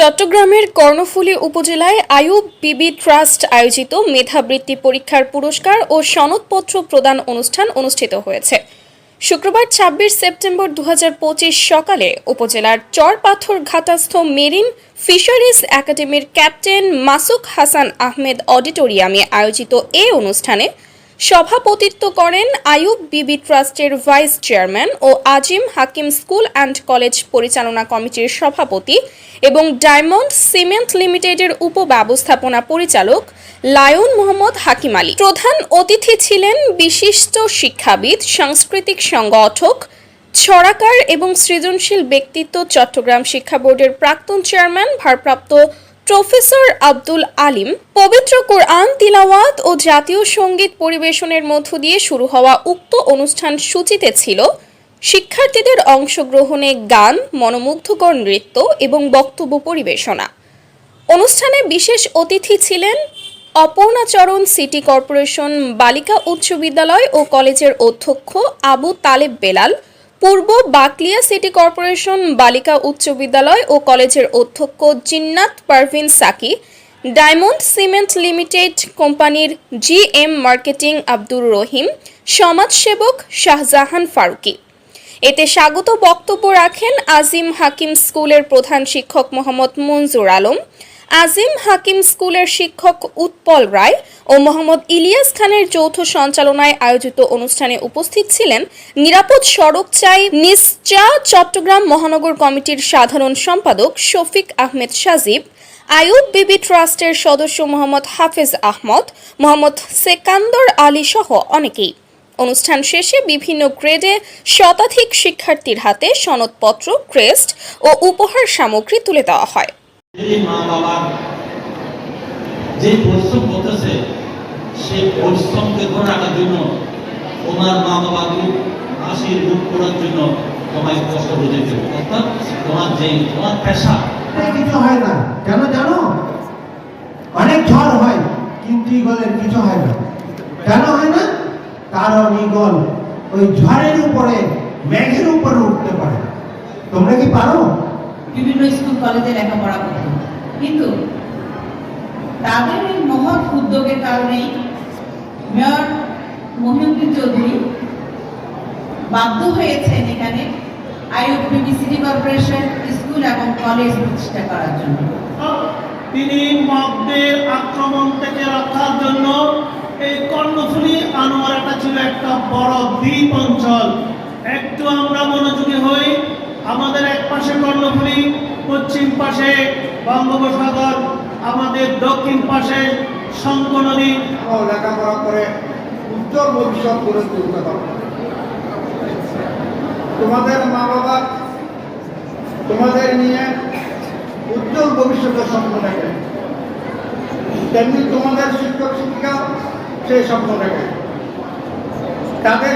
চট্টগ্রামের কর্ণফুলী উপজেলায় আয়ুব বিবি ট্রাস্ট আয়োজিত মেধাবৃত্তি পরীক্ষার পুরস্কার ও সনদপত্র প্রদান অনুষ্ঠান অনুষ্ঠিত হয়েছে। শুক্রবার ছাব্বিশ সেপ্টেম্বর দু হাজার পঁচিশ সকালে উপজেলার চরপাথর ঘাটাস্থ মেরিন ফিশারিজ একাডেমির ক্যাপ্টেন মাসুক হাসান আহমেদ অডিটোরিয়ামে আয়োজিত এ অনুষ্ঠানে সভাপতিত্ব করেন আয়ুব বিবি ট্রাস্টের vice chairman O Azim Hakim school and college পরিচালনা কমিটির সভাপতি এবং ডায়মন্ড সিমেন্ট লিমিটেডের উপব্যবস্থাপনা পরিচালক লায়ন মোহাম্মদ হাকিম আলী। প্রধান অতিথি ছিলেন বিশিষ্ট শিক্ষাবিদ, সাংস্কৃতিক সংগঠক, ছড়াকার এবং সৃজনশীল ব্যক্তিত্ব চট্টগ্রাম শিক্ষা বোর্ডের প্রাক্তন চেয়ারম্যান, ভারপ্রাপ্ত প্রফেসর আব্দুল আলিম পবিত্র কোরআন, তিলাওয়াত ও জাতীয় সংগীত পরিবেশনের মধ্য দিয়ে শুরু হওয়া উক্ত অনুষ্ঠান সূচিতে ছিল শিক্ষার্থীদের অংশগ্রহণে গান, মনোমুগ্ধকর নৃত্য এবং বক্তব্য পরিবেশনা। অনুষ্ঠানে বিশেষ অতিথি ছিলেন অপর্ণাচরণ সিটি কর্পোরেশন, বালিকা উচ্চ বিদ্যালয় ও কলেজের অধ্যক্ষ আবু তালেব বেলাল পূর্ব বাকলিয়া সিটি কর্পোরেশন, বালিকা উচ্চ বিদ্যালয় ও কলেজের অধ্যক্ষ Jinnat Parvin Saki, diamond cement limited কোম্পানির জিএম মার্কেটিং আব্দুর রহিম, সমাজসেবক শাহজাহান ফারুকী। এতে স্বাগত বক্তব্য রাখেন আজিম হাকিম স্কুলের প্রধান শিক্ষক মোহাম্মদ মঞ্জুর আলম আজিম হাকিম স্কুলের শিক্ষক উৎপল রায় ও মোহাম্মদ ইলিয়াস খানের যৌথ সঞ্চালনায় আয়োজিত অনুষ্ঠানে উপস্থিত ছিলেন নিরাপদ সড়ক চাই নিশ্চা চট্টগ্রাম মহানগর কমিটির সাধারণ সম্পাদক শফিক আহমেদ সাজিব আয়ুব বিবি ট্রাস্টের সদস্য মোহাম্মদ হাফেজ আহমদ, মোহাম্মদ সেকান্দর আলী সহ অনেকেই। অনুষ্ঠান শেষে বিভিন্ন গ্রেডে শতাধিক শিক্ষার্থীর হাতে সনদপত্র, ক্রেস্ট ও উপহার সামগ্রী তুলে দেওয়া হয়। এই মা বাবার যে পরিশ্রম করতেছে, সেই পরিশ্রমকে ধরে রাখার জন্য তোমার মা বাবাকে হাসির করার জন্য তোমায় কষ্ট অর্থাৎ তোমার যে, তোমার পেশা কিছু হয় না। কেন জানো? অনেক ঝড় হয়, কিন্তু ইগলের কিছু হয় না। কেন হয় না? কারণ ইগল ওই ঝড়ের উপরে, মেঘের উপরে উঠতে পারে। তোমরা কি পারো? বিভিন্ন স্কুল, কলেজে লেখাপড়া করত। কিন্তু তাদের এই মহৎ উদ্যোগের কারণেই মেয়র মহিউদ্দিন চৌধুরী বাধ্য হয়েছেন এখানে আইউপিবি সিটি কর্পোরেশন স্কুল এবং কলেজ প্রতিষ্ঠা করার জন্য। তিনি মগদের আক্রমণ থেকে রক্ষার জন্য এই কর্ণফুলী আনোয়ারাটা ছিল একটা বড় দ্বীপ অঞ্চল। একটু আমরা মনোযোগী হই। আমাদের এক পাশে কর্ণফুলী, পশ্চিম পাশে বঙ্গোপসাগর, আমাদের দক্ষিণ পাশে শঙ্খ নদী। লেখাপড়া করে উজ্জ্বল ভবিষ্যৎ গড়ে তুলতে পারবে। তোমাদের মা বাবা তোমাদের নিয়ে উজ্জ্বল ভবিষ্যতের স্বপ্ন দেখে। তেমনি তোমাদের শিক্ষক শিক্ষিকা সেই স্বপ্ন দেখে। তাদের